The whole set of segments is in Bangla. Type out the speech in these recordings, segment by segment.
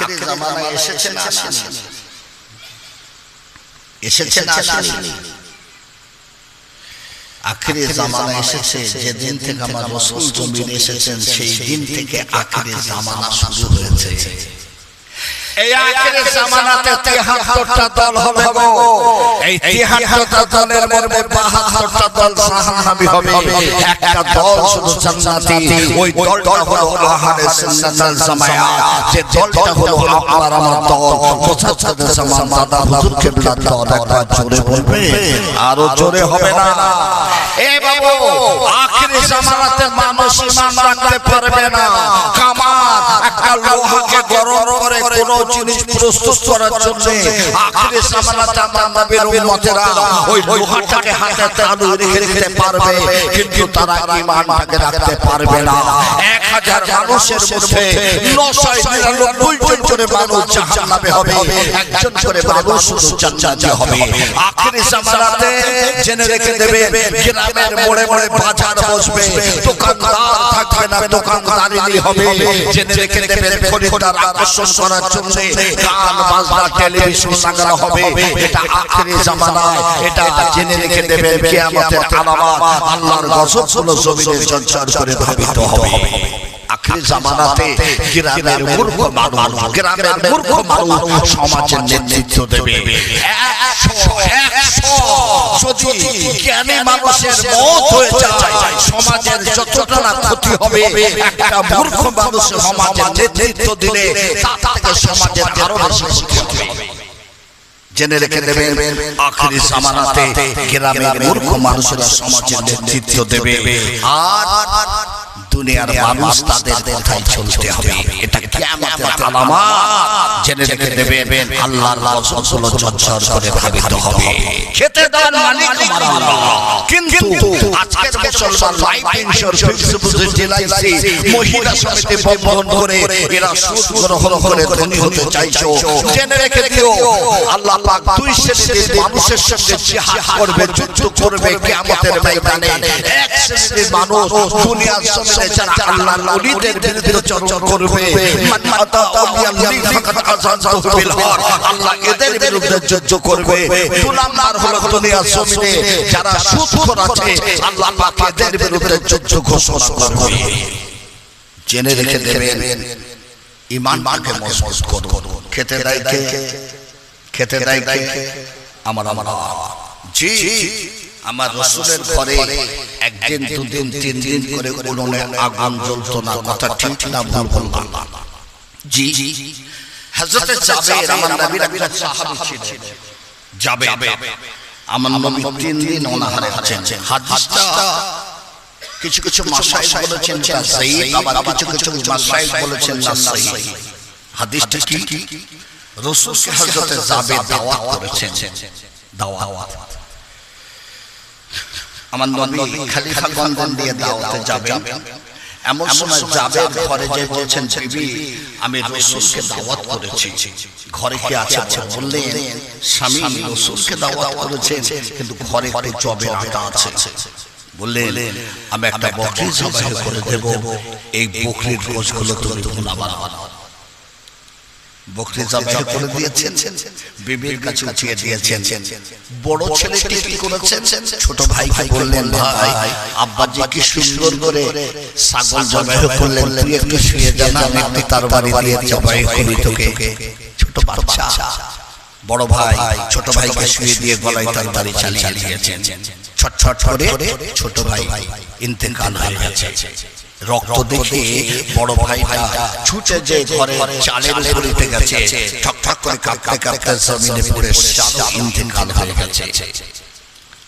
আখেরি জামানা এসেছে না আসেনি এসেছে না আসেনি আখেরি জামানা এসেছে যেদিন থেকে আমার রসুল জমিন এসেছেন সেই দিন থেকে আখেরি জামানা শুরু হয়েছে। এই আখেরি জামানাতে তিহাত্তরটা দল হবে গো। এই তিহাত্তরটা দলের মধ্যে বাহাত্তরটা দল জাহান্নামী হবে। একটা দল শুধু জান্নাতি। ওই দলটা হলো আহলে সুন্নাত জামায়া যে দলটা হলো আপনার আমার দল। মুজাদ্দিদ জামান দাদা হুজুর কিবলা দল একবার জোরে বলবে। আরও জোরে হবে না। এ বাবু আখেরি জামানাতে মানুষ ঈমান রাখতে পারবে না। কামার একটা লোহাকে গরম করে কোন জিনিস প্রস্তুত করার জন্য আখেরি জামানাতে আমার নবীর উম্মতেরা ওই লোহাটাকে হাতে তালু রেখে রেখে পারবে, কিন্তু তারা ঈমানটাকে রাখতে পারবে না। এক হাজার মানুষের মধ্যে নশয় নিরানব্বই জন করে মানুষ জাহান্নামে হবে, একজন করে মানুষ জান্নাতে হবে। আখেরি জামানাতে জেনে রেখে দেবে, গ্রামের মোড়ে মোড়ে বাজার বসবে, দোকানদার থাকবে না দোকানদারি হবে। জেনে রেখে দেবে, খরিদ্দার আকর্ষণ করার জন্য গান বাজনা টেলিভিশন লাগানো হবে। এটা আখেরি জামানা এটা জেনে রেখে দেবে কিয়ামতের আলামত। আল্লাহর গজবগুলো জমিনে চঞ্চল করে ধাবিত হবে। আখেরি জামানাতে গ্রামের মূর্খ মানুষ গ্রামের মূর্খ মানুষ সমাজের নেতৃত্ব দেবে। একশো একশো যদি জ্ঞানী মানুষের মত হয়ে যায় সমাজের যতটা না ক্ষতি হবে একটা মূর্খ মানুষ সমাজের নেতৃত্ব দিলে তার সমাজের আরও বেশি ক্ষতি হবে। জেনে রেখে দেবেন আখরি জামানাতে গ্রামের মূর্খ মানুষেরা সমাজের নেতৃত্ব দেবে। আর দুনিয়ার মানুষ তাদের কথাই চলতে হবে। এটা কিয়ামতের আলামত জেনে রেখে দেবেন আল্লাহর রাসূল চঞ্চল করে ভাবিত হবে। খেতে দেন মালিক আমার আল্লাহ। কিন্তু আজকের মুসলমান লাইফ ইন্স্যুরেন্স ডিলাইসি মহিলা সমিতি বন্ধন করে এরা সুদ গ্রহণ করে ধনী হতে চাইছো। জেনে রেখে দিও। আল্লাহ পাক দুই শ্রেণির মানুষের সঙ্গে জিহাদ করবে যুদ্ধ করবে কিয়ামতের ময়দানে। এক শ্রেণির মানুষ দুনিয়ার যারা আল্লাহর ওলিদের বিরুদ্ধে চর্চা করবে মান আতা আউলিয়াল্লাহি ফাকাদ আযানতাহু বিল হক আল্লাহ এদের বিরুদ্ধে যুদ্ধ করবে। দুই নাম্বার হলো দুনিয়ার জমিনে। যারা সুদখোর আছে আল্লাহ পাক এদের বিরুদ্ধে যুদ্ধ ঘোষণা করবে। জেনে রেখে দেবেন ইমানকে মজবুত করুন। খেতে দেয় খেতে দেয় আমার আমার জি। আমার রসুলের ঘরে একদিন দুদিন তিন দিন করে উনুনে আগুন জ্বলতো না কথা ঠিক না ভুল বললাম জি হযরতে জাবের আমার নবীর একজন সাহাবী ছিলেন। জাবের। আমার নবী তিন দিন অনাহারে আছেন। হাদিসটা কিছু কিছু মাসাইল বলেছেন না সহি আবার কিছু কিছু মাসাইল বলেছেন না সহি হাদিসটা কি? রাসূলকে হযরতে জাবের দাওয়াত করেছেন। দাওয়াত। আমার নবী খলিফা গন্ধন দিয়ে দাওয়াতে যাবেন এমন সময় যাবে ঘরে যে বলছেন বিবি আমি রসুলকে দাওয়াত করেছি। ঘরে কি আছে? আছে বললেন স্বামী রসুলকে দাওয়াত করেছেন কিন্তু ঘরে একটু জবের আটা আছে। বললেন আমি একটা বকরি জবাই করে দেব এই বকরির গোশগুলো তুমি ভুলাবার বকরি জবাই করে দিয়েছেন বিবির কাছে উঠিয়ে দিয়েছেন। বড় ছেলেটি কি করেছেন ছোট ভাইকে বললেন ভাই আব্বা যে কি সুন্দর করে ছাগল জবাই করলেন তুই একটু শুয়ে জানা আমি তার বাড়ি দিয়ে জবাই করি তোকে ছোট বাচ্চা। বড় ভাই ছোট ভাইকে শুয়ে দিয়ে গলায় তার বাড়ি চালিয়ে দিয়েছেন। ছটছট করে ছোট ভাই ইন্তেকাল হয়ে গেছে। রক্ত দেখে বড় ভাইটা ছুটে যে ঘরে চালের উপরে গেছে ঠক ঠক করে কাঁপতে কাঁপতে জমিনে পড়ে ইন্তেকাল হয়ে গেছে।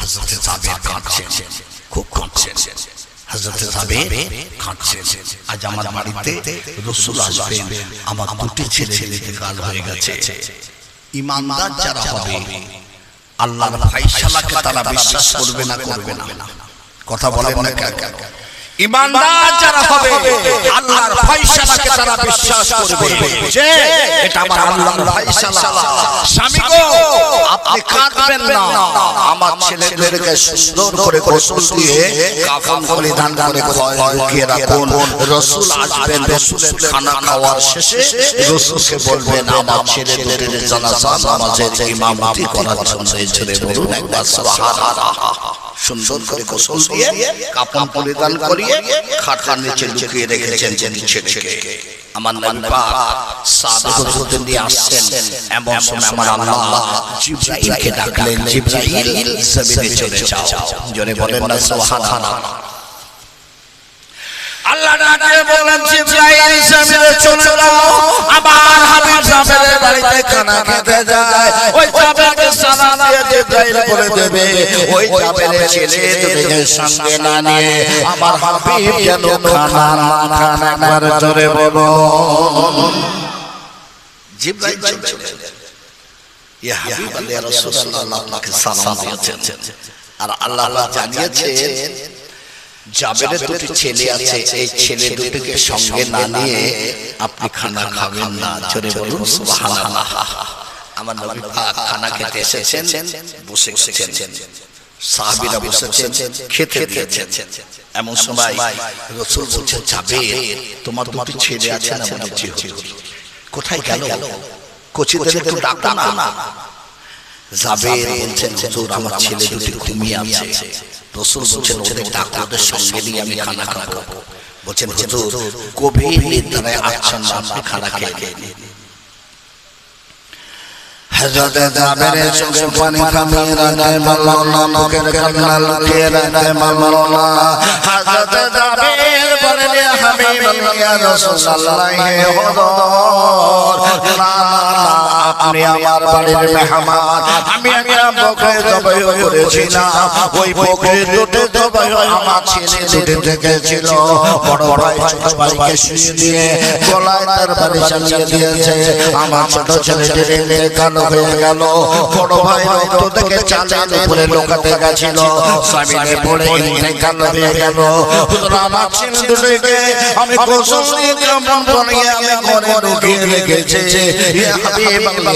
হযরত সাবের কাঁদছেন খুব কাঁদছেন হযরত সাবের কাঁদছেন আজ আমার বাড়িতে রাসূল আসবেন। আমার দুটি ছেলে ইন্তেকাল হয়ে গেছে। ইমানদার যারা হবে আল্লাহর ফাইসালাকে তারা বিশ্বাস করবে না করবে না। কথা বলেন না কেন? ইমানদার যারা হবে আল্লাহর ফাইসালাকে তারা বিশ্বাস করবে। যে এটা আমার আল্লাহর ফাইসালা স্বামী গো আপনি কাঁদবেন না। আমার ছেলেদেরকে সুন্দর করে গোসল দিয়ে কাফন পরিধান করে ঘরে রাখুন। রসুল আসবেন রসুলের খানা খাওয়ার শেষে রসুলকে বলবেন আমার ছেলেদের জানাজা নামাজের ইমামতি করার জন্য এই ছেলে বলুন একবার সুবহানাল্লাহ। সুন্দর করে গোসল দিয়ে কাপড় পরিধান করিয়ে খাটার নিচে লুকিয়ে রেখেছেন যে নিচে থেকে আমার নবী পাক সাহাবে হুজুরদের নিয়ে আসছেন। এমন সময় আমার আল্লাহ জিবরাইলকে ডাকলেন জিবরাইল জমিনে চলে যাও। জোরে বলেন না সুবহানাল্লাহ। আল্লাহ ডাকে বলেন জিবরাইল জমিনে চলে যাও। আমার হাবিব জাবেরের বাড়িতে খানা খেতে যায়। ওই দিয়ে বলে দেবে ওই জাবেরের ছেলে দুটোকে সঙ্গে না নিয়ে আমার হাবিব যেন খানা না খান একবার জোরে বলো জিবরাইল চলে। ইয়া হাবিব আল্লাহ রাসূলুল্লাহ আপনাকে সালাম দিয়েছেন। আর আল্লাহ আল্লাহ জানিয়েছেন জাবেরের দুটি ছেলে আছে এই ছেলে দুটিকে সঙ্গে না নিয়ে আপনি খানা খাবেন না জোরে বলুন সুবহানাল্লাহ। আমার নবী পাক খানা খেতে এসেছেন বসে গেছেন। সাহাবীরা বসেছেন খেতে দিয়েছেন। এমন সময় রাসূল বলছেন যাবে তোমার দুটি ছেলে আছে না জি হুজুর কোথায় গেল? কোচিদের একটু ডাকো না যাবে বলছেন হুজুর আমার ছেলে দুটি ঘুমিয়ে আছে। রসুল বলছেন ওদের ডাকো ওদের সঙ্গে নিয়ে আমি খানা খাব। বলছেন হুজুর গভীর নিদ্রায় আচ্ছন্ন আপনি খানা খেয়ে হযরত জাবেরের চোখে পানি থামিয়ে রাখতে পারল মুখের কান্না লুকিয়ে রাখতে পারল হযরত জাবের বলেন হাবিবাল্লাহ, ইয়া রাসূলুল্লাহ, হে হুজুর আপনি আমার বাড়ির মেহমান। আমি একটা বকরি জবাই করেছিলাম। ওই বকরি দুটো জবাই আমার ছেলে দুটো দেখেছিল বড় ভাই ছোট ভাইকে শুয়ে দিয়ে গলায় তার বাড়ি চালিয়ে দিয়েছে। আমার ছোট ছেলেটি রেলে কালো হয়ে গেল। বড় ভাই রক্ত দেখে চালের উপরে লোকাতে গেছিল। স্বামীনে পড়ে কালো হয়ে গেল। হুজুর আমার ছেলে দুটোকে আমি গোসল দিয়ে কেমন বানিয়ে আমি ঘরে ঢুকিয়ে রেখেছি হাবিব আল্লাহ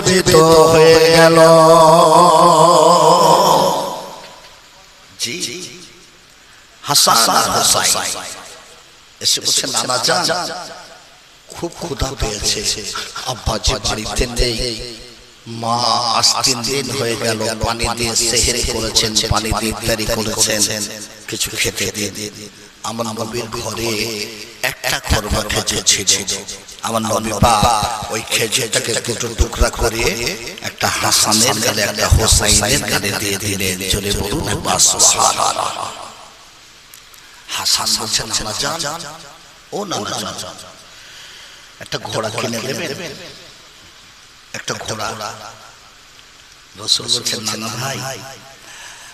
জীবিত হয়ে গেল। জি। হাসান আর এসে বলছে নানা যান খুব ক্ষুধা পেয়েছে। আব্বা যে বাড়িতে নেই। মা আজ তিন দিন হয়ে গেল। পানি দিয়ে সেহেরি করেছেন পানি দিয়ে ইত্যাদি করেছেন। কিছু খেতে দিয়ে আমার নবীর ঘরে একটা খরবা খেজুর ছিল। আমার নবী বা ওই খেজুরটাকে দুটো টুকরা করে একটা হাসানের গালে, একটা হোসাইনের গালে দিয়ে দিলেন। চলে বলুন সুবহানাল্লাহ হাসান বলছেন নানা যান ও নানা যান একটা ঘোড়া কিনে দেবেন? একটা ঘোড়া। রসুল বলছেন, নানা ভাই,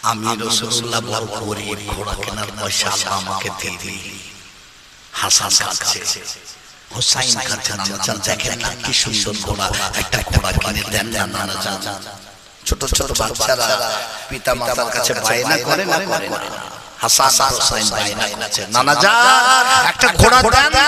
আমি রসুল্লাহ বড় গরিব, ঘোড়া কেনার পয়সা আমাকে দিয়ে দিই হাসান কাঁদছে হোসাইন কাঁদছে নানা চান দেখেন না কি সুন্দর ঘোড়া একটা ঘোড়া কিনে দেন না নানা চান ছোট ছোট বাচ্চারা পিতা মাতার কাছে বায়না করে না করে না। হাসান হোসাইন বায়না করছে। নানা যান একটা ঘোড়া দেন না।